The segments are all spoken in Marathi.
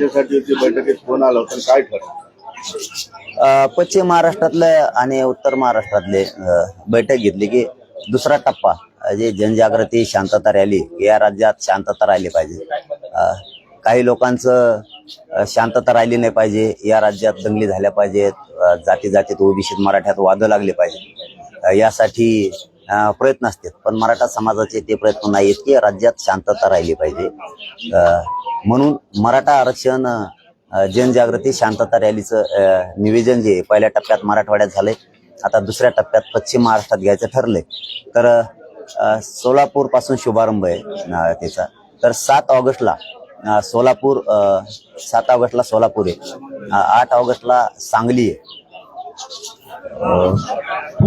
त्यासाठी होती बैठकीत फोन आला होता काय ठरलं? पश्चिम महाराष्ट्रातले आणि उत्तर महाराष्ट्रातले बैठक घेतली की दुसरा टप्पा जे जनजागृती शांतता रॅली या राज्यात शांतता राहिली पाहिजे. काही लोकांचं शांतता राहिली नाही पाहिजे. या राज्यात दंगली झाल्या पाहिजेत. जाती जातीत ओबीसीत मराठ्यात वाद लागले पाहिजे यासाठी प्रयत्न असतात. पण मराठा समाजाचे ते प्रयत्न नाही आहेत की राज्यात शांतता राहिली पाहिजे. म्हणून मराठा आरक्षण जनजागृती शांतता रॅलीचं निवेदन जे पहिल्या टप्प्यात मराठवाड्यात झालंय आता दुसऱ्या टप्प्यात पश्चिम महाराष्ट्रात घ्यायचं ठरलंय. तर सोलापूरपासून सोलापूरपासून शुभारंभ आहे त्याचा. तर सात ऑगस्टला सोलापूर सात ऑगस्टला सोलापूर आहे. आठ ऑगस्टला सांगली आहे.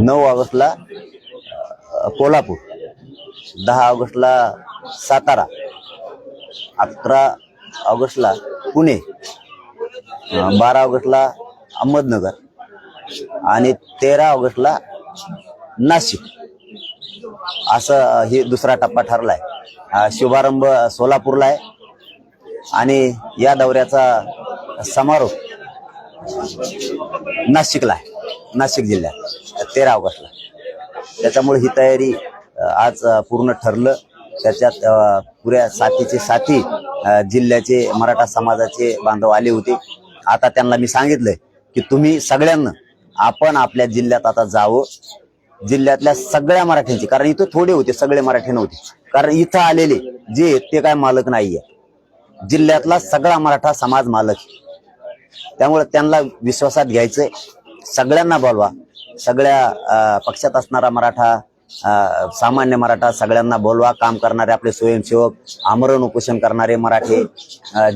नऊ ऑगस्टला कोल्हापूर. दहा ऑगस्टला सातारा अकरा ऑगस्टला पुणे बारा ऑगस्टला अहमदनगर आणि तेरा ऑगस्टला नाशिक. असं हे दुसरा टप्पा ठरला आहे शुभारंभ सोलापूरला आहे आणि या दौऱ्याचा समारोप नाशिकला आहे नाशिक जिल्ह्यात तेरा ऑगस्ट. त्याच्यामुळे ही तयारी आज पूर्ण ठरलं. त्याच्यात पुऱ्या साथीचे साथी जिल्ह्याचे मराठा समाजाचे बांधव आले होते. आता त्यांना मी सांगितलंय की तुम्ही सगळ्यांना आपण आपल्या जिल्ह्यात आता जावं. जिल्ह्यातल्या सगळ्या मराठ्यांची कारण इथं थोडे होते सगळे मराठी नव्हते. कारण इथं आलेले जे ते काय मालक नाहीये. जिल्ह्यातला सगळा मराठा समाज मालक त्यामुळे त्यांना विश्वासात घ्यायचंय. सगळ्यांना बोलवा. सगळ्या पक्षात असणारा मराठा सामान्य मराठा सगळ्यांना बोलवा काम करणारे आपले स्वयंसेवक आमरण उपोषण करणारे मराठे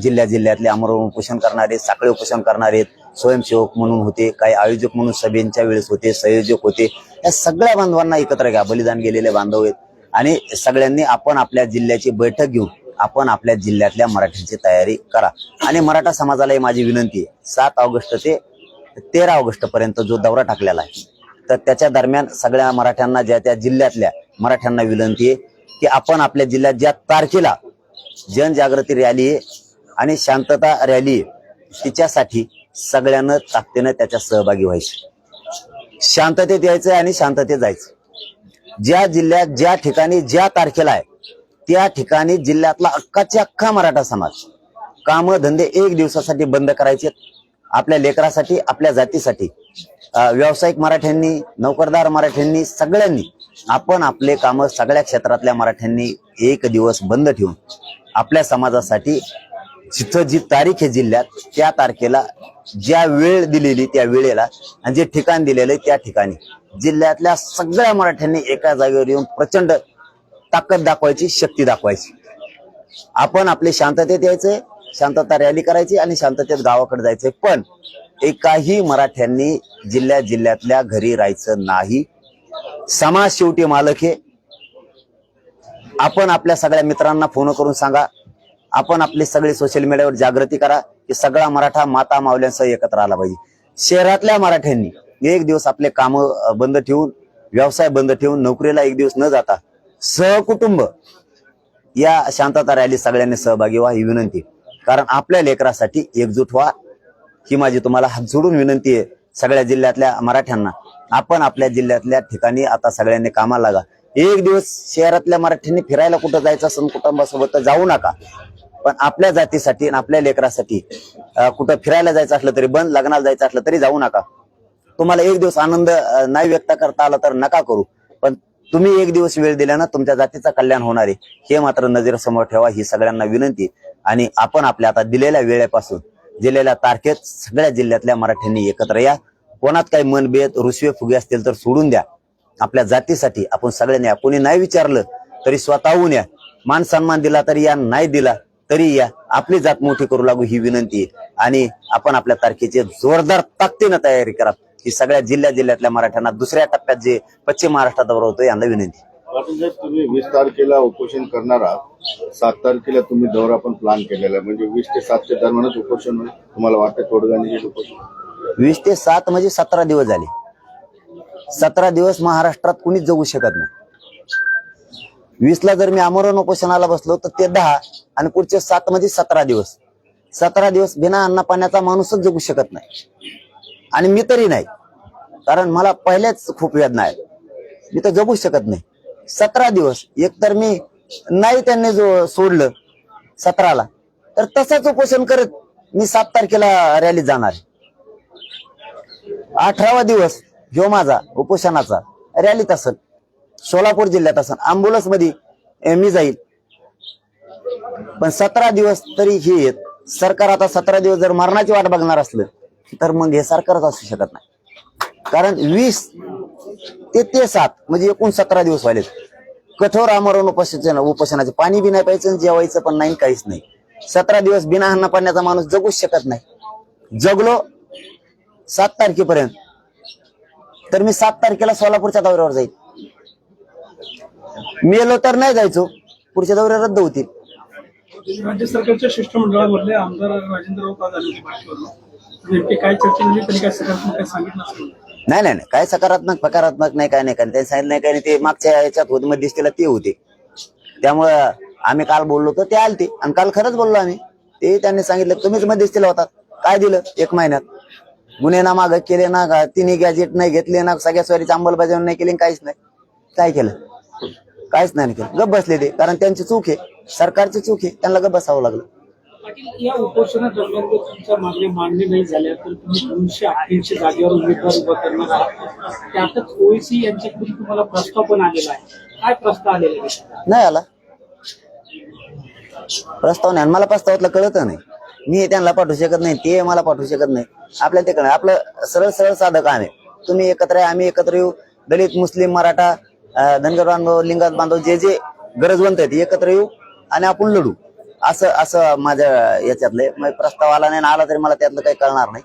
जिल्ह्या जिल्ह्यातले आमरण उपोषण करणारे साखळे उपोषण करणारे स्वयंसेवक म्हणून होते काही आयोजक म्हणून सभेंच्या वेळेस होते संयोजक होते. या सगळ्या बांधवांना एकत्र घ्या बलिदान गेलेले बांधव आहेत. आणि सगळ्यांनी आपण आपल्या जिल्ह्याची बैठक घेऊन आपण आपल्या जिल्ह्यातल्या मराठ्यांची तयारी करा. आणि मराठा समाजालाही माझी विनंती आहे. सात ऑगस्ट ते तेरा ऑगस्ट पर्यंत जो दौरा टाकलेला आहे तर त्याच्या दरम्यान सगळ्या मराठ्यांना ज्या त्या जिल्ह्यातल्या मराठ्यांना विनंती आहे की आपण आपल्या जिल्ह्यात ज्या तारखेला जनजागृती रॅली आहे आणि शांतता रॅली आहे तिच्यासाठी सगळ्यांना ताकदीनं त्याच्या सहभागी व्हायचं. शांततेत यायचं आणि शांततेत जायचं. ज्या जिल्ह्यात ज्या ठिकाणी ज्या तारखेला आहे त्या ठिकाणी जिल्ह्यातला अख्खाच्या अख्खा मराठा समाज काम धंदे एक दिवसासाठी बंद करायचे आपल्या लेकरासाठी आपल्या जातीसाठी व्यावसायिक मराठ्यांनी नोकरदार मराठ्यांनी सगळ्यांनी आपण आपले काम सगळ्या क्षेत्रातल्या मराठ्यांनी एक दिवस बंद ठेवून आपल्या समाजासाठी जिथं जी तारीख आहे जिल्ह्यात त्या तारखेला ज्या वेळ दिलेली त्या वेळेला आणि जे ठिकाण दिलेलं त्या ठिकाणी जिल्ह्यातल्या सगळ्या मराठ्यांनी एका जागेवर येऊन प्रचंड ताकद दाखवायची शक्ती दाखवायची. आपण आपले शांततेत यायचंय शांतता रॅली करायची आणि शांततेत गावाकडे जायचे पण एकाही मराठ्यांनी जिल्ह्या जिल्ह्यातल्या घरी राहायचं नाही. समाज शेवटी मालक हे आपण आपल्या सगळ्या मित्रांना फोन करून सांगा. आपण आपले सगळे सोशल मीडियावर जागृती करा की सगळा मराठा माता मावल्यांसह एकत्र आला पाहिजे. शहरातल्या मराठ्यांनी एक दिवस आपले काम बंद ठेवून व्यवसाय बंद ठेवून नोकरीला एक दिवस न जाता सहकुटुंब या शांतता रॅली सगळ्यांनी सहभागी व्हा ही विनंती. कारण आपल्या लेकरासाठी एकजूट व्हा. ही माझी तुम्हाला हात जोडून विनंती आहे. सगळ्या जिल्ह्यातल्या मराठ्यांना. आपण आपल्या जिल्ह्यातल्या ठिकाणी आता सगळ्यांनी कामाला लागा. एक दिवस शहरातल्या मराठ्यांनी फिरायला कुठं जायचं असं कुटुंबासोबत तर जाऊ नका. पण आपल्या जातीसाठी आणि आपल्या लेकरासाठी कुठं फिरायला जायचं असलं तरी बंद लग्नाला जायचं असलं तरी जाऊ नका. तुम्हाला एक दिवस आनंद नाही व्यक्त करता आला तर नका करू. पण तुम्ही एक दिवस वेळ दिल्यानं तुमच्या जातीचं कल्याण होणार आहे. हे मात्र नजरेसमोर ठेवा ही सगळ्यांना विनंती आणि आपण आपल्या आता दिलेल्या वेळेपासून दिलेल्या तारखेत सगळ्या जिल्ह्यातल्या मराठ्यांनी एकत्र या. कोणात काही मनभेद रुसवे फुगे असतील तर सोडून द्या. आपल्या जातीसाठी आपण सगळ्यांनी या कोणी नाही विचारलं तरी स्वतःहून या. मान सन्मान दिला तरी या नाही दिला तरी या. आपली जात मोठी करू लागू ही विनंती आहे. आणि आपण आपल्या तारखेची जोरदार ताकदीनं तयारी करा. ही सगळ्या जिल्ह्या जिल्ह्यातल्या मराठ्यांना दुसऱ्या टप्प्यात जे पश्चिम महाराष्ट्रात दौरा होतो यांना विनंती. पाटील तुम्ही वीस तारखेला उपोषण करणार आहात. सात तारखेला तुम्ही दौरा पण प्लॅन केलेला आहे. म्हणजे वीस ते सातच्या दरम्यानच उपोषण तुम्हाला वाटतं तोडगा उपोषण? वीस ते सात म्हणजे सतरा दिवस झाले. सतरा दिवस महाराष्ट्रात कुणीच जगू शकत नाही. वीसला जर मी आमरण उपोषणाला बसलो तर ते दहा आणि पुढचे सात म्हणजे सतरा दिवस. सतरा दिवस बिना अन्न पाण्याचा माणूसच जगू शकत नाही. आणि मी तरी नाही. कारण मला पहिलेच खूप वेदना आहे मी तर जगू शकत नाही. सतरा दिवस. एकतर मी नाही त्यांनी जो सोडलं सतराला तर तसंच उपोषण करत मी सात तारखेला रॅलीत जाणार आहे. अठरावा दिवस ह्यो माझा उपोषणाचा रॅलीत असेल सोलापूर जिल्ह्यात असेल अँब्युलन्समध्ये मी जाईल. पण सतरा दिवस तरी हे येत सरकार आता सतरा दिवस जर मरणाची वाट बघणार असलं तर मग हे सरकारच असू शकत नाही. कारण वीस ते ते सात म्हणजे एकूण सतरा दिवस व्हायलेत. कठोर आमरण उपोषण उपोषणाचे पाणी बी नाही प्यायचं जेवायचं पण नाही काहीच नाही. सतरा दिवस बिना अन्न पाण्याचा माणूस जगूच शकत नाही. जगलो सात तारखेपर्यंत. तर मी सात तारखेला सोलापूरच्या दौऱ्यावर जाईल मेलो तर नाही जायचो पुढच्या दौऱ्या रद्द होतील. राज्य सरकारच्या शिष्टमंडळामधले आमदार राजेंद्र काय चर्चा झाली त्यांनी काय सांगितलं नाही नाही नाही. काय सकारात्मक सकारात्मक नाही काय नाही. काय नाही. त्यांनी सांगितलं नाही काय नाही ते मागच्या याच्यात होत मध्ये दिसतील ते होते. त्यामुळं आम्ही काल बोललो तर ते आलते. आणि काल खरंच बोललो आम्ही. ते त्यांनी सांगितलं तुम्हीच मध्यस्थीला होतात. काय दिलं? एक महिन्यात. गुन्हे ना माग केले ना का? तिन्ही गॅजेट नाही घेतले ना? सगळ्या स्वारीची अंमलबजावणी नाही केली काहीच नाही. काय केलं? काहीच नाही केलं. गप बसले ते. कारण त्यांची चूक आहे. सरकारची चूक आहे. त्यांना गप बसावं लागलं. पाटील या उपोषणा दरम्यान जर तुमच्या मागण्या मान्य नाही झाल्या तर तुम्ही दोनशे अठ्ठ्याऐंशी जागेवर उमेदवार उभा करणार आहात. त्यातच ओएसी यांच्याकडून तुम्हाला प्रस्ताव पण आलेला आहे. काय प्रस्ताव आलेला आहे? नाही आला. प्रस्ताव नाही आणि मला प्रस्तावातलं कळत नाही. मी त्यांना पाठवू शकत नाही ते मला पाठवू शकत नाही. आपल्याला तिकडे आपलं सरळ सरळ साधं काम आहे. तुम्ही एकत्र आहे आम्ही एकत्र येऊ. दलित मुस्लिम मराठा धनगर बांधव लिंगात बांधव जे जे गरजवंत आहेत एकत्र येऊ आणि आपण लढू. असं असं माझ्या याच्यातलं प्रस्ताव आला नाही आला तरी मला त्यातलं काही कळणार नाही.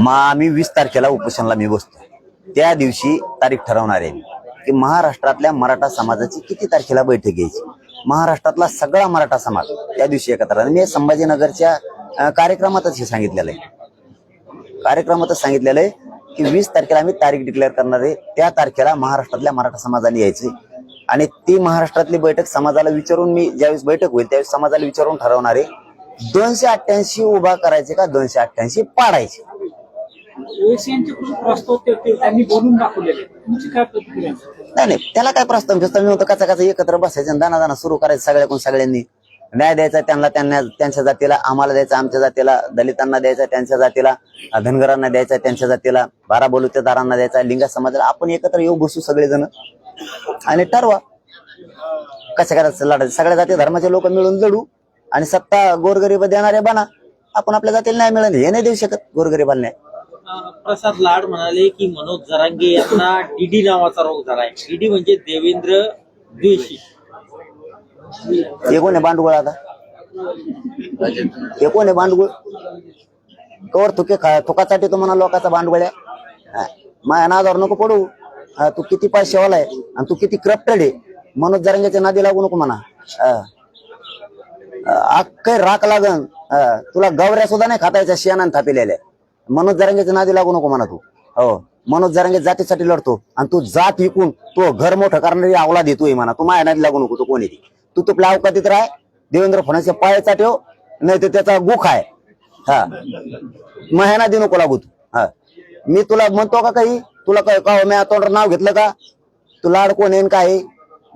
मग आम्ही वीस तारखेला उपोषणला मी बसतो. त्या दिवशी तारीख ठरवणार आहे की महाराष्ट्रातल्या मराठा समाजाची किती तारखेला बैठक घ्यायची? महाराष्ट्रातला सगळा मराठा समाज त्या दिवशी एकत्र. मी संभाजीनगरच्या कार्यक्रमातच हे सांगितलेलं आहे. कार्यक्रमातच सांगितलेलं आहे. की वीस तारखेला आम्ही तारीख डिक्लेअर करणार आहे. त्या तारखेला महाराष्ट्रातल्या मराठा समाजाने यायचे आणि ती महाराष्ट्रातली बैठक समाजाला विचारून मी ज्यावेळेस बैठक होईल त्यावेळेस समाजाला विचारून ठरवणार आहे दोनशे अठ्ठ्याऐंशी उभा करायचे का दोनशे अठ्ठ्याऐंशी पाडायचे? नाही नाही त्याला काय प्रस्ताव मी होतं कचा कचा एकत्र बसायचं दाना दाना सुरू करायचं सगळ्याकडून सगळ्यांनी. न्याय द्यायचा त्यांना त्यांना त्यांच्या जातीला आम्हाला द्यायचा आमच्या जातीला दलितांना द्यायचा त्यांच्या जातीला धनगरांना द्यायचा त्यांच्या जातीला बारा बलुतेदारांना द्यायचा लिंगा समाजाला. आपण एकत्र येऊ बसू सगळेजण. आणि ठरवा. कशा करायचं लढायचं? सगळ्या जाती धर्माचे लोक मिळून लढू. आणि सत्ता गोरगरीब देणारे बना. आपण आपल्या जातीला नाही मिळाले. हे नाही देऊ शकत गोरगरीबाला न्याय. प्रसाद लाड म्हणाले की मनोज जरांगे यांना डीडी नावाचा रोग झालाय. डीडी म्हणजे देवेंद्र द्वेषी. हे कोण आहे भांडवळ आता हे कोण आहे भांडवळ कवर तुके तुकासाठी तो म्हणा लोकांचा भांडवळ आहे माझ्या नादावर नको पडू हा, तू किती पैसेवाला आहे आणि तू किती क्रप्टेड आहे मनोज जरंग्याच्या नादी लागू नको म्हणा अख्खे राख लागन हा, तुला गवऱ्या सुद्धा नाही खातायच्या शेणान थापिलेल्या मनोज जरंगेच्या नादी लागू नको म्हणा तू हो मनोज जरंगे जातीसाठी लढतो आणि तू जात विकून तो घर मोठं करणारी आवला देतोय म्हणा तू माझ्या नादी लागू नको तू कोणी ती तू का अवकातीत राह देवेंद्र फडणवीसच्या पायाचा ठेव नाही तर त्याचा गुख आहे. हा. महिना दे नको लागू तू हा. मी तुला म्हणतो का काही? तुला काय का मी तोंडावर नाव घेतलं का? तू लाड कोण येईन काय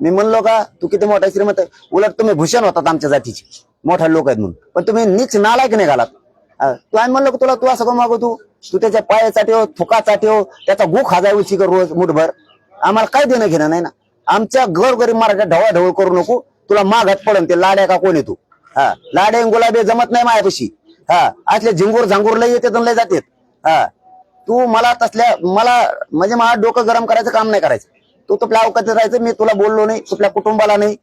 मी म्हणलो का? तू किती मोठा श्रीमंत? आहे? उलट तुम्ही भूषण होतात आमच्या जातीचे. मोठा लोक आहेत म्हणून. पण तुम्ही नीच नालायक नाही घालात. तू आम्ही म्हणलो तुला तू असं मागू तू. तू त्याच्या पायाचा ठेव थुकाचा ठेव त्याचा गुख हाजाय उशी कर रोज मुठभर. आम्हाला काय देणं घेणं नाही ना. आमच्या गरीब मराठा ढवळाढवळ करू नको. तुला मागात पडन ते लाड्या का कोण तू? हा. लाड्या गुलाबे गुलाबी जमत नाही मायापाशी. हा. असले झिंगूर झांगूर लय येते लय जाते हा. तू मला तसल्या मला म्हणजे मला डोकं गरम करायचं काम नाही करायचं. तू तुपल्या अवकात राहायचं मी तुला बोललो नाही तुपल्या कुटुंबाला नाही.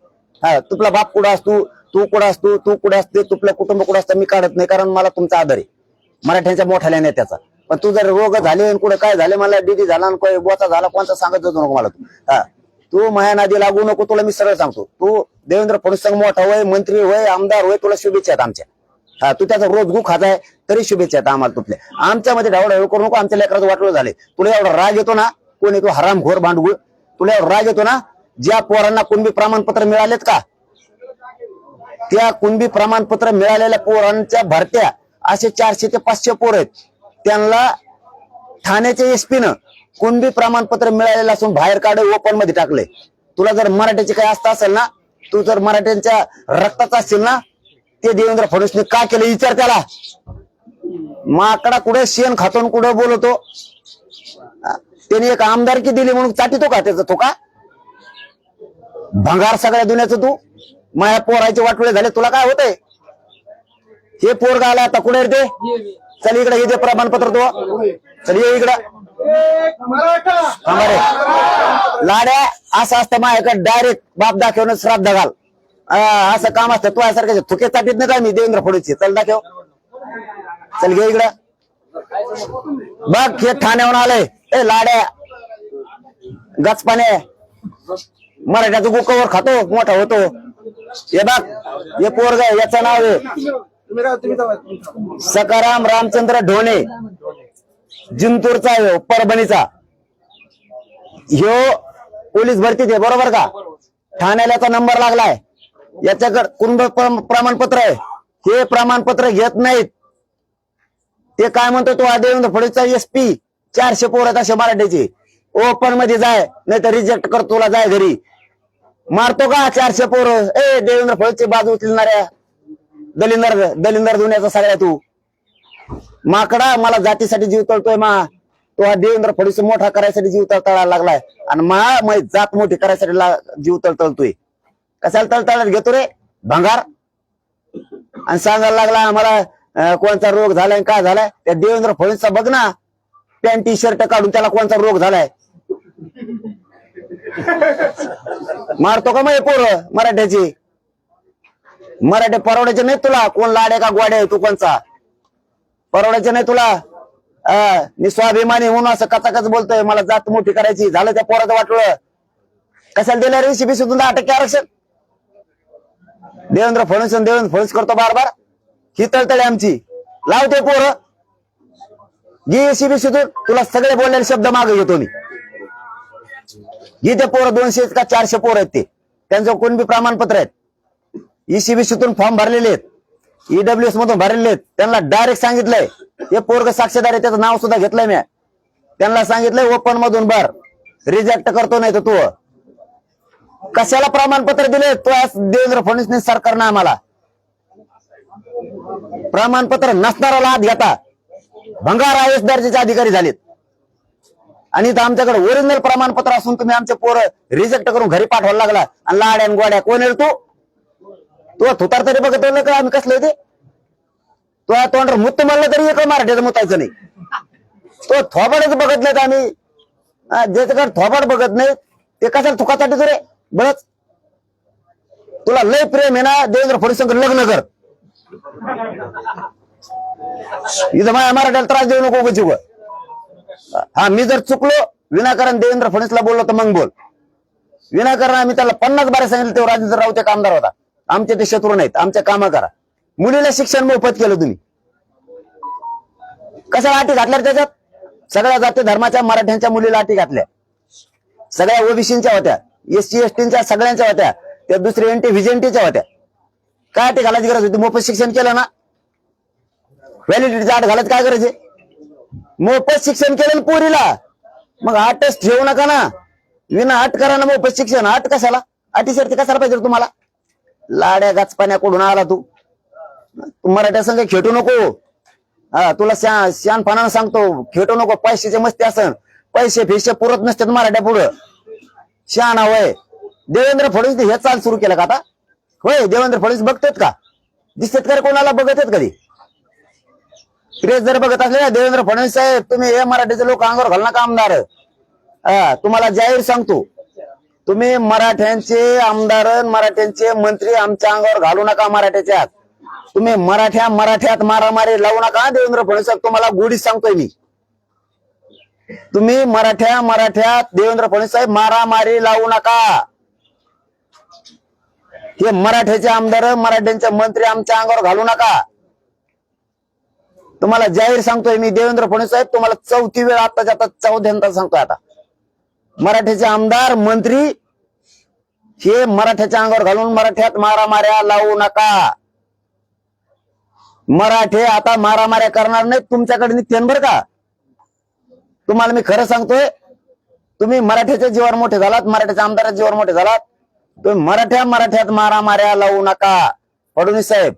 हा. तुपला बाप कुठं असतो? तू कुठं असतो? तू कुठं असते? तुपल्या कुटुंब कुठं असतं? मी काढत नाही कारण मला तुमचा आदर आहे. मराठ्यांच्या मोठ्या नेत्याचा पण तू जर रोग झाले कुठं काय झाले मला डीडी झाला आणि बोचा झाला कोणता सांगत जातो नको मला तू? हा. तू माया नादी लागू नको तुला मी सरळ सांगतो. तू देवेंद्र फडणवीस मोठा होय मंत्री होय आमदार होय तुला शुभेच्छा आहेत आमच्या. हा तू त्याचा रोज गु खाताय तरी शुभेच्छा आहेत आम्हाला तुपल्या आमच्यामध्ये ढवळ करू नको आमच्या लेकराचं वाटलं झाले तुला एवढा राग येतो ना कोणी तू हरामखोर भांडगुळ. तुला एवढा राग येतो ना ज्या पोरांना कुणबी प्रमाणपत्र मिळालेत का? त्या कुणबी प्रमाणपत्र मिळालेल्या पोरांच्या भरत्या असे चारशे ते पाचशे पोर आहेत. त्यांना ठाण्याच्या एसपीनं न कुणबी प्रमाणपत्र मिळालेलं असून बाहेर काढ ओपनमध्ये टाकले तुला जर मराठीचे काही आस्था असेल ना तू जर मराठ्यांच्या रक्ताचा असेल ना ते देवेंद्र फडणवीसने का केलं? विचार त्याला. माकडा कुठे? शेण खातो कुठं बोलतो? त्याने एक आमदारकी दिली म्हणून चाटितो का त्याचा? तो का? भंगार सगळ्या दुनियाचं तू? माया पोराचे वाटोळे झाले तुला काय होतंय? हे पोर आला आता. कुठे रे ते? चल इकडे हे प्रमाणपत्र तो चल ये इकडं. थांबा रे. लाड्या असं असतं माझ्याकडे डायरेक्ट बाप दाखवून श्राद्ध घाल. असं काम असतं तू यासारखं थुके चाटीत नाही का मी देवेंद्र फडूची चल दाखव. चल घे इकडं. बघ हे ठाण्याहून आलंय. ए लाड्या. गचपाने. मराठ्याचं गुकवर खातो मोठा होतो. हे बघ हे पोरग याचं नाव आहे. सकाराम रामचंद्र ढोणे जिंतूरचा आहे हो, परभणीचा. ह्यो पोलीस भरतीत आहे बरोबर का? ठाण्याला नंबर लागलाय. याच्याकडे कुंभ प्रमाणपत्र आहे. हे प्रमाणपत्र घेत नाहीत. ते काय म्हणतो तो देवेंद्र फडणवीसचा एसपी चारशे पोर आहेत असे मराठीचे. ओपनमध्ये जाय नाही तर रिजेक्ट कर तुला जाय घरी. मारतो का चारशे पोर? ए देवेंद्र फडणवीसची बाजू उचलणाऱ्या. दलिंदर दलिंदर धुण्याचा सगळ्या तू. माकडा मला जातीसाठी जीव तळतोय मा. तो हा देवेंद्र फडणवीस मोठा करायसाठी जीव तळतळायला लागलाय. आणि मा मै जात मोठी करायसाठी जीव तळतळतोय कशाला तळतळत घेतो रे? भंगार. आणि सांगायला लागला आम्हाला अं, कोणता रोग झालाय काय झालाय? त्या देवेंद्र फडणवीसचा बघ ना. पॅन्ट टी शर्ट काढून त्याला कोणता रोग झालाय? मारतो का मग पोर मराठ्याची? मराठी परवडायचे नाही तुला? कोण लाडे का गोडे तू कोणचा? परवडायचे नाही तुला? मी स्वाभिमानी म्हणून असं कचाकच बोलतोय. मला जात मोठी करायची. झालं त्या पोराचं वाटलं कशाला दिलं रे? सीबीसी दहा टक्के आरक्षण? देवेंद्र फडणवीस देवेंद्र फडणवीस करतो बार बार ही तळतळे आमची. लावते पोर. घे सीबीसी तुला सगळे बोललेले शब्द मागे घेतो मी. गी ते पोरं. दोनशे का चारशे पोर आहेत ते. त्यांचं कोण बी प्रमाणपत्र आहेत? ईसीबीसीतून फॉर्म भरलेले आहेत. ईडब्ल्यूएस मधून भरलेले आहेत. त्यांना डायरेक्ट सांगितलंय. हे पोरग साक्षीदार आहे त्याचं नाव सुद्धा घेतलंय मी त्यांना सांगितलंय ओपन मधून भर. रिजेक्ट करतो नाही तर तू. कशाला प्रमाणपत्र दिले तो आज देवेंद्र फडणवीस सरकारनं आम्हाला. प्रमाणपत्र नसणाऱ्याला हात घेता. भंगार आय एस दर्जाचे अधिकारी झालेत. आणि इथं आमच्याकडे ओरिजिनल प्रमाणपत्र असून तुम्ही आमचे पोरं रिजेक्ट करून घरी पाठवायला लागला. आणि लाड्या आणि गोड्या कोण आहे तू? तू थुतार तरी बघत नाही का आम्ही कसलं ते तो तोंड मुत्त म्हणलं तरी एक मराठीचं मुतायचं नाही. तो थोबाडच बघत नाहीत आम्ही. हा, ज्याच्याकडे थोबाड बघत नाही ते कशाला थुकासाठी रे बळच तुला लय प्रेम आहे ना देवेंद्र फडणवीसांकर लग्न कर. इथं माझ्या मराठ्याला त्रास देऊ नको जीव हा मी जर चुकलो विनाकारण देवेंद्र फडणवीसला बोललो तर मग बोल. विनाकारण आम्ही त्याला पन्नास बारे सांगितलं तेव्हा राजेंद्र राऊत एक आमदार होता. आमच्या ते शत्रू नाहीत आमच्या कामा करा. मुलीला शिक्षण मोफत केलं तुम्ही. कशाला अटी घातल्या त्याच्यात? सगळ्या जाती धर्माच्या मराठ्यांच्या मुलीला अटी घातल्या. सगळ्या ओबीसीच्या होत्या एससी एसटीच्या सगळ्यांच्या होत्या त्या दुसऱ्या एनटी व्हिजेंटीच्या होत्या. काय अटी घालायची गरज होती? मोफत शिक्षण केलं ना? व्हॅलिडिटीचा आठ घालायचं काय गरज आहे? मोफत शिक्षण केलं पोरीला? मग आठच ठेवू नका ना. विना आठ करा ना मोफत शिक्षण आठ कशाला? अटी शर्ती कशाला पाहिजे तुम्हाला? लाड्या गाचपाण्याकडून आला तू. तू मराठ्या संघ खेटू नको. हा तुला श्या शानपणानं सांगतो खेटू नको पैशाचे मस्ती असन. पैसे फिशे पुरत नसतात मराठ्या पुढं. शहाणा होय देवेंद्र फडणवीस हे चाल सुरू केलं का आता? होय देवेंद्र फडणवीस बघतात का? दिसतात का कोणाला? बघत आहेत कधी? क्रेज जर बघत असले ना देवेंद्र फडणवीस साहेब तुम्ही हे मराठीचे लोक अंगावर घालणार का आमदार? हा तुम्हाला जाहीर सांगतो. तुम्ही मराठ्यांचे आमदार मराठ्यांचे मंत्री आमच्या अंगावर घालू नका मराठ्याच्यात तुम्ही मराठ्या मराठ्यात मारामारी लावू नका. देवेंद्र फडणवीस तुम्हाला गुढी सांगतोय मी. तुम्ही मराठ्या मराठ्यात देवेंद्र फडणवीस साहेब मारामारी लावू नका. हे मराठ्याचे आमदार मराठ्यांचे मंत्री आमच्या अंगावर घालू नका. तुम्हाला जाहीर सांगतोय मी देवेंद्र फडणवीस साहेब तुम्हाला चौथी वेळ आताच्या आता चौथ्यांदा सांगतोय आता. मराठ्याचे आमदार मंत्री हे मराठ्याच्या अंगावर घालून मराठ्यात मारामाऱ्या लावू नका. मराठे आता मारामाऱ्या करणार नाही तुमच्याकडे निघते बरं का? तुम्हाला मी खरं सांगतोय तुम्ही मराठ्याच्या जीवावर मोठे झालात मराठ्याच्या आमदाराच्या जीवावर मोठे झालात. तुम्ही मराठ्या मराठ्यात मारामाऱ्या लावू नका. फडणवीस साहेब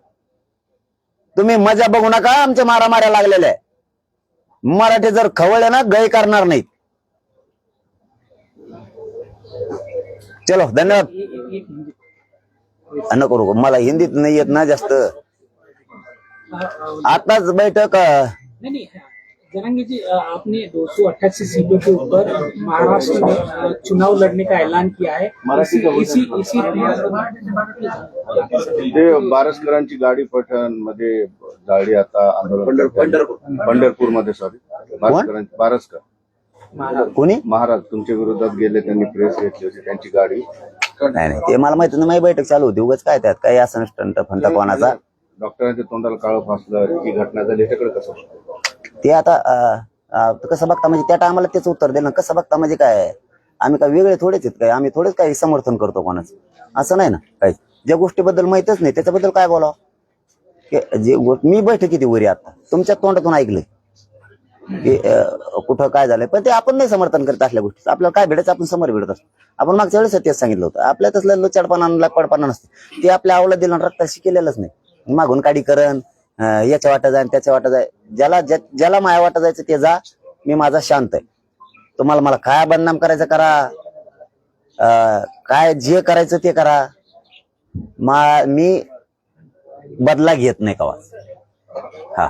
तुम्ही मजा बघू नका आमच्या मारामाऱ्या लागलेल्या आहे. मराठी जर खवळले ना गय करणार नाहीत. चलो धन्यवाद. नको नको मला हिंदीत नाही येत ना जास्त. आताच बैठक अं, नहीं नहीं जनांगे जी अ, आपने दो सौ अट्ठासी सीटों के ऊपर महाराष्ट्र में अ, चुनाव लड़ने का ऐलान किया है मराठी का इसी बोलना इसी इसी ते बारसकरांची गाडी पठणमध्ये जाळली आता आंदोलन. पंढरपूर. मध्ये सॉरी बारसकरांची बारसकर. कोणी? महाराज तुमच्या विरोधात गेले त्यांनी प्रेस घेतली होती त्यांची गाडी. नाही नाही ते मला माहिती नाही माझी बैठक चालू होती. उगाच काय त्यात? काही असं स्टंट फंटा कोणाचा? डॉक्टरांच्या तोंडाला काळं फासलं ही घटना झाली ह्याच्याकडे कसं? बघता? ते आता अं, अं, कसं बघता म्हणजे त्या टायमाला तेच उत्तर दिलं कसं बघता म्हणजे काय? आम्ही काय वेगळे थोडेच आहेत काय? आम्ही थोडेच काही समर्थन करतो कोणाचं? असं नाही ना काही. ज्या गोष्टीबद्दल माहितच नाही त्याच्याबद्दल काय बोलावं? की जे गो- मी बैठकीत वरी आता. तुमच्या तोंडातून ऐकलंय. की कुठं काय झालंय? पण ते आपण नाही समर्थन करत असल्या गोष्टी आपल्याला काय भेटायचं? आपण समोर भेटत असतो. आपण मागच्या वेळेस तेच सांगितलं होतं. आपल्या तसलं लोचाडपणा लपडपणा नसतं. ते आपल्या आवला दिलं रक्ताशी केलेलंच नाही. मागून काडी करण याच्या वाटा जाय त्याच्या वाटा जाय ज्याला ज्या- ज्याला माया वाटा जायचं ते जा. मी माझा शांत आहे. तुम्हाला मला काय बदनाम करायचं करा. काय जे करायचं ते करा. मा मी बदला घेत नाही कवा. हा.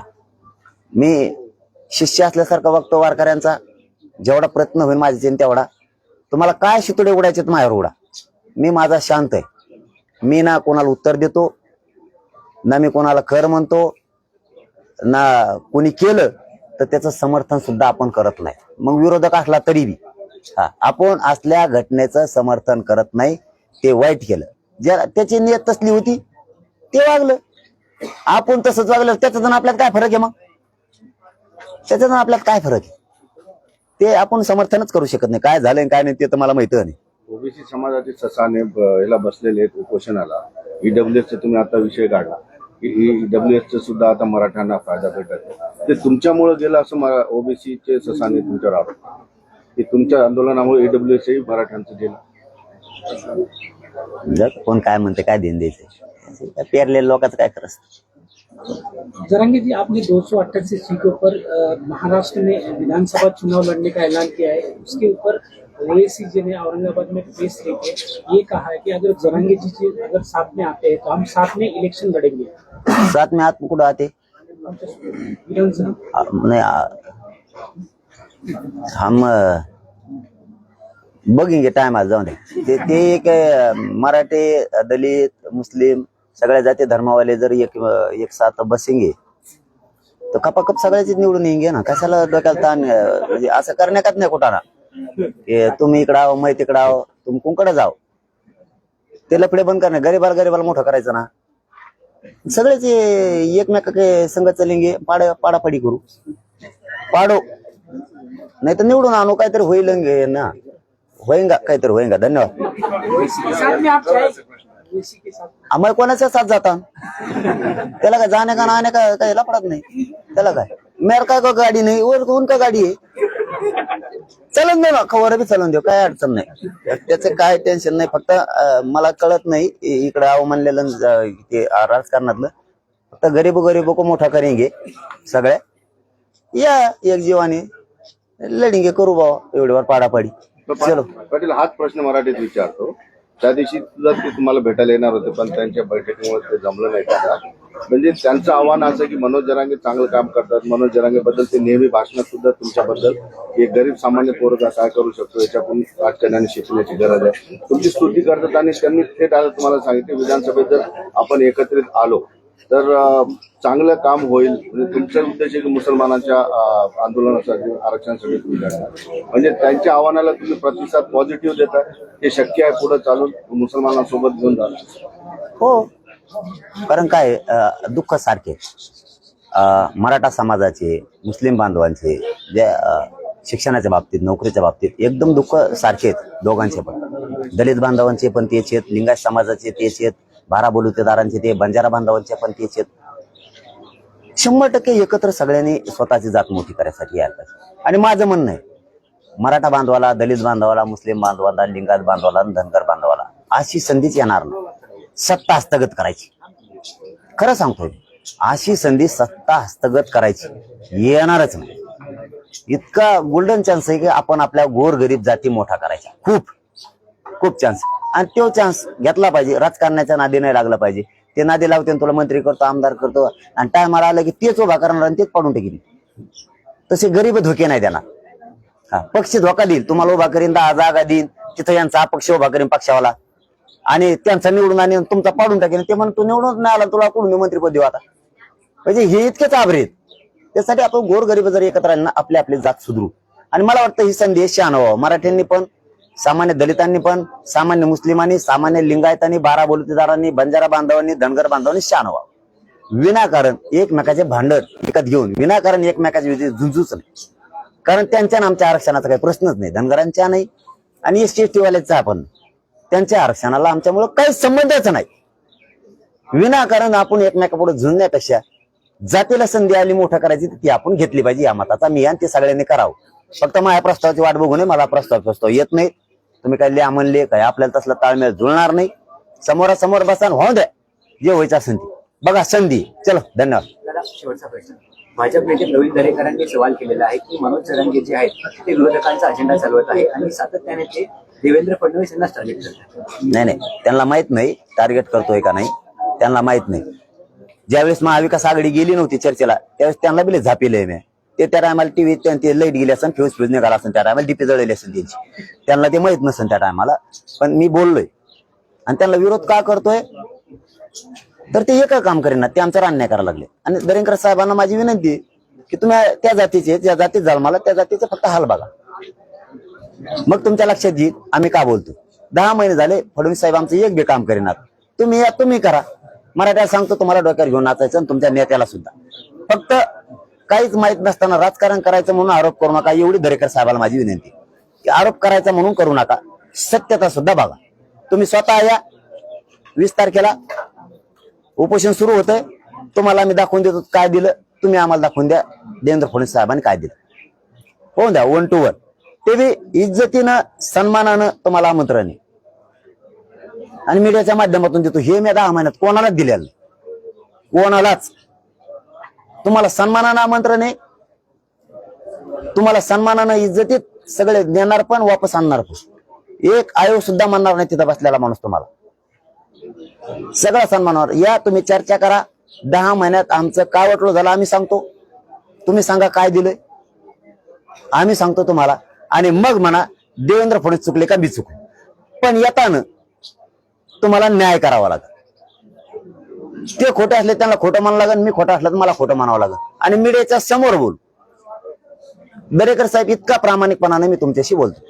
मी शिष्य असल्यासारखा बघतो वारकऱ्यांचा. जेवढा प्रयत्न होईल माझ्याचे तेवढा. तुम्हाला काय शितुडे उडायचे माझ्यावर उडा. मी माझा शांत आहे. मी ना कोणाला उत्तर देतो ना मी कोणाला खर म्हणतो ना कोणी केलं तर त्याचं समर्थन सुद्धा आपण करत नाही. मग विरोधक असला तरी बी. हा आपण असल्या घटनेचं समर्थन करत नाही. ते वाईट केलं. ज्या त्याची नियत तसली होती ते वागलं. आपण तसंच वागलं त्याचा जण आपल्यात काय फरक आहे मग? त्याचा जण आपल्यात काय फरक आहे? ते आपण समर्थनच करू शकत नाही. काय झालंय आणि काय नाही ते तर मला माहीत नाही. ओबीसी समाजाचे ससाने याला बसलेले आहेत उपोषणाला. ईडब्ल्यू चा तुम्ही आता विषय काढला. ईडब्ल्यू चा सुद्धा आता मराठ्यांना फायदा भेटत. ते तुमच्यामुळे गेलं असं ओबीसीचे ससाने तुमच्यावर आरोप की तुमच्या आंदोलनामुळे ईडब्ल्यू मराठ्यांचं गेलं कोण काय म्हणते काय देण द्यायचं? पेरलेल्या लोकांचं काय खरं असतं? जरांगे जी आपने दो सौ अट्ठासी सीटों पर महाराष्ट्र में विधानसभा चुनाव लड़ने का ऐलान किया है। उसके ऊपर ओएसी जी ने औरंगाबाद में प्रेस लेके ये कहा है कि अगर जरांगे जी जी अगर साथ में आते हैं तो हम साथ में इलेक्शन लड़ेंगे। साथ में हाथ कुठं आते। विधानसभा? आ, आ, हम अ, बघेंगे टाइम आज जाऊन दे ते ते एक अ, मराठी दलित मुस्लिम सगळ्या जाती धर्मावाले जर एक एक साथ बसेंगे तर कपाकप सगळ्याचीच निवडून येईंगे ना. कशाला डोक्याला ताण म्हणजे असं करण्याकात नाही कुठाना. की तुम्ही इकडं आहो मै तिकडं आहो तुम्ही कुंकडे जाओ. ते लफडे बंद करणे गरीबाला गरीबाला मोठं करायचं ना. सगळेच हे एकमेका संघ चलेंगे पाड पाडापाडी करू. पाडो. नाही तर निवडून आणू काहीतरी होईल ना. होईंगा काहीतरी होईंगा धन्यवाद. के के आम्हाला कोणाच्या साथ जाता? त्याला काय जाणे का आने का काही लपडत नाही. त्याला काय? मेर काय का गाडी नाही? वर उनका गाडी आहे? चलन देऊ ना खबर बी चलन देऊ काय अडचण नाही. त्याचं काय टेन्शन नाही फक्त मला कळत नाही इकडे आव म्हणलेलं ते राजकारणातलं. फक्त गरीब गरीब को मोठा करेंगे सगळ्या. या एक जीवाने. लढेंगे करू बाबा एवढ्यावर पाडापाडी. चलो. पाटील हाच प्रश्न मराठीत विचारतो. त्या दिवशी सुद्धा ते तुम्हाला भेटायला येणार होते पण त्यांच्या बैठकीमुळे ते जमलं नाही त्यांना. म्हणजे त्यांचं आव्हान असं की मनोज जरांगे चांगलं काम करतात मनोज जरांगेबद्दल ते नेहमी भाषणात सुद्धा तुमच्याबद्दल एक गरीब सामान्य पोरगा काय करू शकतो याच्यातून राजकारण्याने शिकण्याची गरज आहे. तुमची स्तुती करतात आणि त्यांनी थेट आता तुम्हाला सांगितले विधानसभेत जर आपण एकत्रित आलो तर चांगलं काम होईल. म्हणजे तुमचा उद्देश आहे की मुसलमानांच्या आंदोलनासाठी आरक्षणासाठी तुम्ही लढणार म्हणजे त्यांच्या आव्हानाला तुम्ही प्रतिसाद पॉझिटिव्ह देता हे शक्य आहे पुढे चालून. मुसलमानांसोबत घेऊन जाणार हो. कारण काय दुःख सारखे. अं, मराठा समाजाचे मुस्लिम बांधवांचे जे शिक्षणाच्या बाबतीत नोकरीच्या बाबतीत एकदम दुःख सारखे आहेत दोघांचे पण. दलित बांधवांचे पण तेच आहेत लिंगायत समाजाचे तेच आहेत. बारा बोलुतेदारांचे ते बंजारा बांधवांचे पण तेच आहेत. शंभर टक्के एकत्र सगळ्यांनी स्वतःची जात मोठी करायसाठी यायला पाहिजे. आणि माझं म्हणणं आहे मराठा बांधवाला दलित बांधवाला मुस्लिम बांधवाला लिंगात बांधवाला धनगर बांधवाला अशी संधीच येणार नाही. सत्ता हस्तगत करायची. खरं सांगतोय अशी संधी सत्ता हस्तगत करायची येणारच नाही. इतका गोल्डन चान्स आहे की आपण आपल्या गोरगरीब जाती मोठा करायच्या खूप खूप चान्स आणि तो चान्स घेतला पाहिजे. राजकारणाच्या नादी नाही लागला पाहिजे. ते नादी लावते आणि तुला मंत्री करतो आमदार करतो. आणि टायमाला आलं की तेच उभा करणार आणि तेच पाडून टाकील तसे गरीब धोके नाही देणार. हा पक्ष धोका देईल. तुम्हाला उभा करीन दहा जागा देईन. तिथं यांचा अपक्ष उभा करीन पक्षावाला. आणि त्यांचा निवडून आणि तुमचा पाडून टाकेन. ते म्हणून तू निवडून नाही आला तुला कुठून मी मंत्रीपद देऊ आता? म्हणजे हे इतकेच आभारी आहेत त्यासाठी आपण गोरगरीब जर एकत्र राहिलं आपली आपली जात सुधरू. आणि मला वाटतं ही संधी शान व्हावं. मराठ्यांनी पण सामान्य दलितांनी पण सामान्य मुस्लिमांनी सामान्य लिंगायतांनी बारा बोलतेदारांनी बंजारा बांधवांनी धनगर बांधवांनी शान व्हावं. विनाकारण एकमेकाचे भांडण विकत घेऊन विनाकारण एकमेकाच्या विरुद्ध झुंजूच नाही. कारण त्यांच्या आमच्या आरक्षणाचा काही प्रश्नच नाही धनगरांच्या नाही. आणि एस टी एस टीवाल्याचा आपण त्यांच्या आरक्षणाला आमच्यामुळं काही संबंधच नाही. विनाकारण आपण एकमेकापुढे झुंजण्यापेक्षा जातीला संधी आली मोठं करायची ती आपण घेतली पाहिजे. या मताचा मी आणि ते सगळ्यांनी करावं. फक्त माझ्या प्रस्तावाची वाट बघू नये मला प्रस्ताव प्रस्ताव येत नाही तुम्ही काय लिहा म्हणले काय? आपल्याला तसला ताळमेळ जुळणार नाही. समोरासमोर बसा आणि होऊ द्या. जे व्हायचं असेल ते. बघा संधी. चलो धन्यवाद. दादा शेवटचा प्रश्न. भाजप नेते प्रवीण दरेकरांनी सवाल केलेला आहे की मनोज जरांगे जे आहेत ते विरोधकांचा अजेंडा चालवत आहे आणि सातत्याने ते देवेंद्र फडणवीस यांनाच टार्गेट करतात. नाही नाही. त्यांना माहीत नाही टार्गेट करतोय का नाही. त्यांना माहीत नाही. ज्यावेळेस महाविकास आघाडी गेली नव्हती चर्चेला त्यावेळेस त्यांना बिले झापेले मी. ते त्या टायमाला टीव्ही ते लाइट गेली असेल फ्यूज फ्यूज निघाला असेल त्या टायमाला डीपी जळलेली असेल त्यांची. त्यांना ते माहीत नसेल त्या टायमाला पण मी बोललोय. आणि त्यांना विरोध का करतोय? तर ते एक काम करेना ते आमचा अन्याय करायला लागले. आणि दरेंकर साहेबांना माझी विनंती की तुम्ही त्या जातीचे ज्या जातीत जाल मला त्या जातीचे फक्त हाल बघा. मग तुमच्या लक्षात येईल आम्ही का बोलतो दहा महिने झाले फडणवीस साहेब आमचं एक बी काम करेनात. तुम्ही या तुम्ही करा. मराठ्याला सांगतो तुम्हाला डोक्यावर घेऊन नाचायचं आणि तुमच्या नेत्याला सुद्धा. फक्त काहीच माहीत नसताना राजकारण करायचं म्हणून आरोप करू नका. एवढी दरेकर साहेबाला माझी विनंती. की आरोप करायचा म्हणून करू नका. सत्यता सुद्धा बघा. तुम्ही स्वतः या. वीस तारखेला उपोषण सुरू होतंय. तुम्हाला आम्ही दाखवून देतो काय दिलं. तुम्ही आम्हाला दाखवून द्या. देवेंद्र फडणवीस साहेबांनी काय दिलं. होऊन द्या वन टू वन ते बी इज्जतीनं सन्मानानं तुम्हाला आमंत्रण आहे. आणि मीडियाच्या माध्यमातून देतो. हे मी दहा महिन्यात कोणालाच दिलेलं कोणालाच. तुम्हाला सन्मानानं आमंत्रण आहे. तुम्हाला सन्मानानं इज्जतीत सगळे देणार पण वापस आणणार पण. एक आयोग सुद्धा म्हणणार नाही तिथं बसलेला माणूस तुम्हाला. सगळा सन्मानावर. या तुम्ही चर्चा करा. दहा महिन्यात आमचं काय वाटलं झालं आम्ही सांगतो. तुम्ही सांगा काय दिलंय. आम्ही सांगतो तुम्हाला. आणि मग म्हणा देवेंद्र फडणवीस चुकले का मी चुकले. पण येताना तुम्हाला न्याय करावा लागेल. ते खोटे असले त्यांना खोटं म्हणावं लागेल मी खोटं असलं तर मला खोटं म्हणावं लागेल आणि मीडियाच्या समोर बोल. दरेकर साहेब इतका प्रामाणिकपणाने मी तुमच्याशी बोलतो.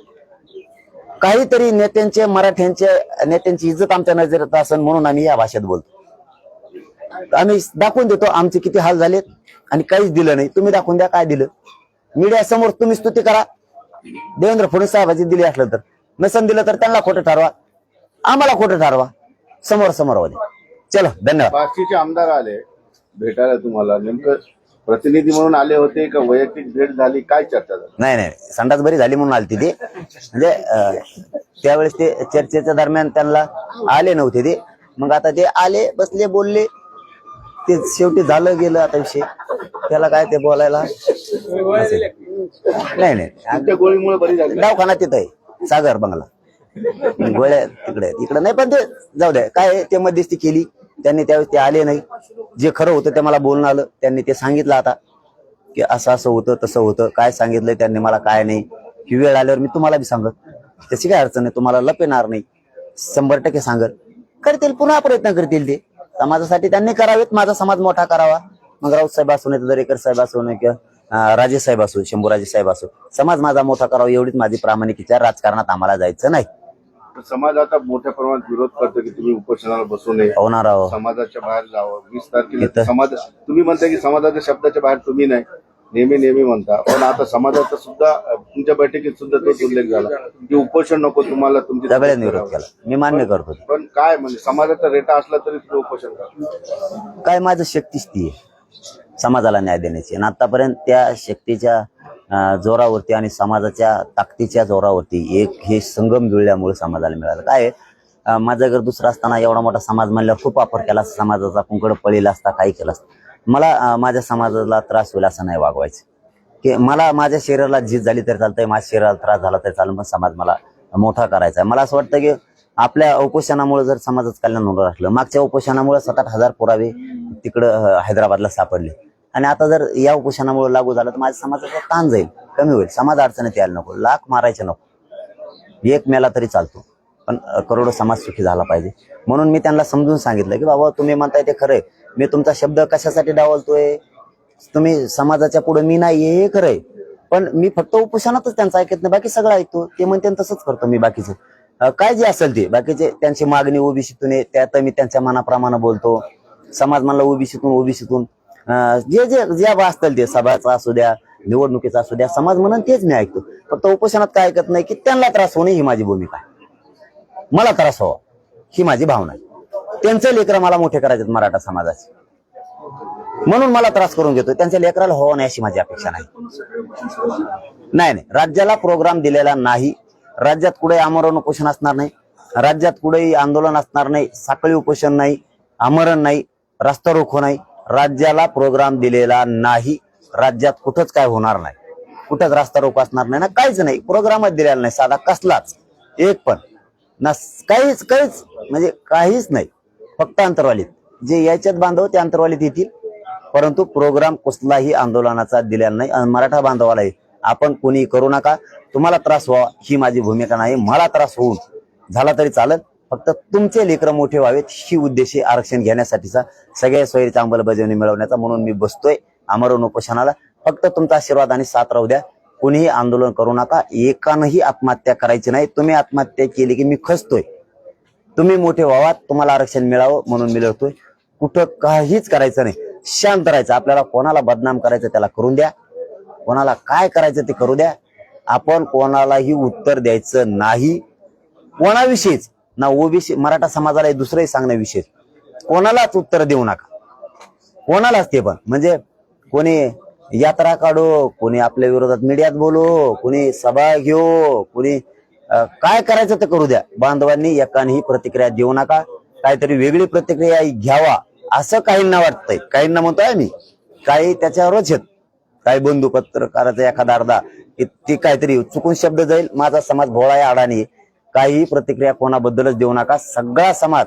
काहीतरी नेत्यांचे मराठ्यांचे नेत्यांची इज्जत आमच्या नजरेत असेल म्हणून आम्ही या भाषेत बोलतो. आम्ही दाखवून देतो आमचे किती हाल झालेत आणि काहीच दिलं नाही. तुम्ही दाखवून द्या काय दिलं. मीडिया समोर तुम्ही स्तुती करा. देवेंद्र फडणवीस साहेबांची दिली असलं तर. नसन दिलं तर त्यांना खोटं ठरवा. आम्हाला खोटं ठरवा. समोर समोर चलो धन्यवाद. बाकीचे आमदार आले भेटायला तुम्हाला. नेमकं प्रतिनिधी म्हणून आले होते का वैयक्तिक भेट झाली? काय चर्चा झाली? नाही नाही. संडास बरी झाली म्हणून आलती ते. म्हणजे अं, त्यावेळेस ते चर्चेच्या दरम्यान त्यांना आले नव्हते ते. मग आता ते आले बसले बोलले. ते शेवटी झालं गेलं आता विषय. त्याला काय ते बोलायला? नाही नाही. गोळीमुळे बरी झाली दवाखाना तिथं आहे सागर बंगला. गोळ्या तिकडे आहेत. इकडे नाही पण ते जाऊ द्या. काय आहे, ते मध्यस्थी केली. त्यांनी त्यावेळेस ते आले नाही. जे खरं होतं ते मला बोलणं आलं. त्यांनी ते सांगितलं आता की असं असं होतं तसं होतं. काय सांगितलं त्यांनी मला काय नाही. ही वेळ आल्यावर मी तुम्हाला बी सांगत. त्याची काय अडचण नाही. तुम्हाला लपेणार नाही. शंभर टक्के सांगत. करतील पुन्हा प्रयत्न करतील ते. समाजासाठी त्यांनी करावेत. माझा समाज मोठा करावा. मग राऊत साहेब असो नाही तर दरेकर साहेब असो नाही किंवा राजे साहेब असो शंभूराजे साहेब असो. समाज माझा मोठा करावा. एवढीच माझी प्रामाणिक इच्छा. राजकारणात आम्हाला जायचं नाही. समाज आता मोठ्या प्रमाणात विरोध करतो की तुम्ही उपोषणाला बसू नये. होणार आहो. समाजाच्या बाहेर जावं. वीस तारखेला इथं- समाज तुम्ही म्हणता की समाजाच्या शब्दाच्या बाहेर तुम्ही नाही. नेहमी नेहमी म्हणता. पण आता समाजाचा सुद्धा अ, तुमच्या बैठकीत सुद्धा तोच उल्लेख झाला की उपोषण नको तुम्हाला तुमची सगळ्यांनी विरोध केला. मी मान्य करतो. ते. पण काय म्हणजे समाजाचा रेटा असला तरी तुम्ही उपोषण करा. काय माझं शक्तीच ती आहे. समाजाला न्याय देण्याची. आणि आतापर्यंत त्या शक्तीच्या जोरावरती आणि समाजाच्या ताकदीच्या जोरावरती एक हे संगम जुळल्यामुळे समाजाला मिळालं. काय माझं घर दुसरं असताना एवढा मोठा समाज म्हणल्यावर खूप वापर केला असता समाजाचा. कुंकड पळीला असता काही केलं असतं. मला माझ्या समाजाला त्रास होईल असं नाही वागवायचं. की मला माझ्या शरीराला झीज झाली तरी चालतंय माझ्या शरीराला त्रास झाला तरी चालेल पण समाज मला मोठा करायचा आहे. मला असं वाटतं की आपल्या उपोषणामुळे जर समाजाचं कल्याण होणार असलं मागच्या उपोषणामुळे सात आठ हजार पुरावे तिकडं हैदराबादला सापडले. आणि आता जर या उपोषणामुळे लागू झालं तर माझ्या समाजाचा ताण जाईल. कमी होईल. समाज अडचणीत यायला नको. लाख मारायचे नको. एक मेला तरी चालतो. पण करोडो समाज सुखी झाला पाहिजे. म्हणून मी त्यांना समजून सांगितलं की बाबा तुम्ही म्हणताय ते खरंय. मी तुमचा शब्द कशासाठी डावलतोय? तुम्ही समाजाच्या पुढे मी नाही हे खरंय. पण मी फक्त उपोषणातच त्यांचं ऐकत नाही. बाकी सगळं ऐकतो. ते म्हणते तसंच करतो मी बाकीचं. काय जे असेल ते. बाकीचे त्यांची मागणी ओबीसीतून आहे त्यात मी त्यांच्या मनाप्रमाणे बोलतो. समाज म्हणला ओबीसीतून ओबीसीतून. जे जे जे असतील ते सभाचा असू द्या निवडणुकीचा असू द्या समाज म्हणून तेच मी ऐकतो. फक्त उपोषणात काय ऐकत नाही की त्यांना त्रास होणे ही माझी भूमिका आहे. मला त्रास व्हावा ही माझी भावना आहे. त्यांचे लेकरं मला मोठे करायचे मराठा समाजाचे. म्हणून मला त्रास करून घेतो त्यांच्या लेकराला व्हावं नाही अशी माझी अपेक्षा नाही. नाही नाही. राज्याला प्रोग्राम दिलेला नाही. राज्यात कुठे आमरण उपोषण असणार नाही. राज्यात कुठेही आंदोलन असणार नाही. साखळी उपोषण नाही. आमरण नाही. रस्ता रोखो नाही. राज्याला प्रोग्राम दिलेला नाही. राज्यात कुठंच काय होणार नाही. कुठंच रस्ता रोक असणार नाही ना? काहीच नाही. प्रोग्रामच दिलेला नाही. साधा कसलाच. एक पण. ना काहीच काहीच म्हणजे काहीच नाही. फक्त अंतरवालीत. जे याच्यात बांधव ते अंतरवालीत येतील. परंतु प्रोग्राम कुठलाही आंदोलनाचा दिलेला नाही. आणि मराठा बांधवालाही आपण कोणी करू नका. तुम्हाला त्रास व्हावा. ही माझी भूमिका नाही. मला त्रास होऊन. झाला तरी चालत फक्त तुमचे लेकरं मोठे व्हावेत ही उद्देशी आरक्षण घेण्यासाठीचा. सगळ्या सोयीची अंमलबजावणी मिळवण्याचा म्हणून मी बसतोय आमरण उपोषणाला. फक्त तुमचा आशीर्वाद आणि साथ राहू द्या. कुणीही आंदोलन करू नका. एकानंही आत्महत्या करायची नाही. तुम्ही आत्महत्या केली की मी खचतोय. तुम्ही मोठे व्हावात तुम्हाला आरक्षण मिळावं म्हणून मी लढतोय. कुठं काहीच करायचं नाही. शांत राहायचं. आपल्याला कोणाला बदनाम करायचं त्याला करून द्या. कोणाला काय करायचं ते करू द्या. आपण कोणालाही उत्तर द्यायचं नाही. कोणाविषयीच. ना ओबीसी मराठा समाजाला हे दुसरंही विशेष. कोणालाच उत्तर देऊ नका. कोणालाच ते पण. म्हणजे कोणी यात्रा काढो कोणी आपल्या विरोधात मीडियात बोलो कोणी सभा घेऊ कोणी काय करायचं ते करू द्या. बांधवांनी एकानेही प्रतिक्रिया देऊ नका. काहीतरी वेगळी प्रतिक्रिया घ्यावा असं काहींना वाटतंय. काहींना म्हणतोय मी काही त्याच्यावरच आहेत. काही बंधू पत्रकाराचा एखादा अर्धा की ती काहीतरी चुकून शब्द जाईल. माझा समाज भोळा आहे अडाणी काही काहीही प्रतिक्रिया कोणाबद्दलच देऊ नका. सगळा समाज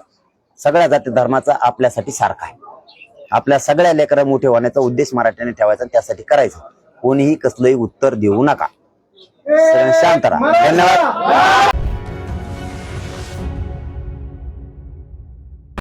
सगळ्या जाती धर्माचा आपल्यासाठी सारखा आहे. आपल्या सगळ्या लेकरा मोठे होण्याचा उद्देश मराठ्याने ठेवायचा त्यासाठी करायचं. कोणीही कसलंही उत्तर देऊ नका. शांत राहा. धन्यवाद.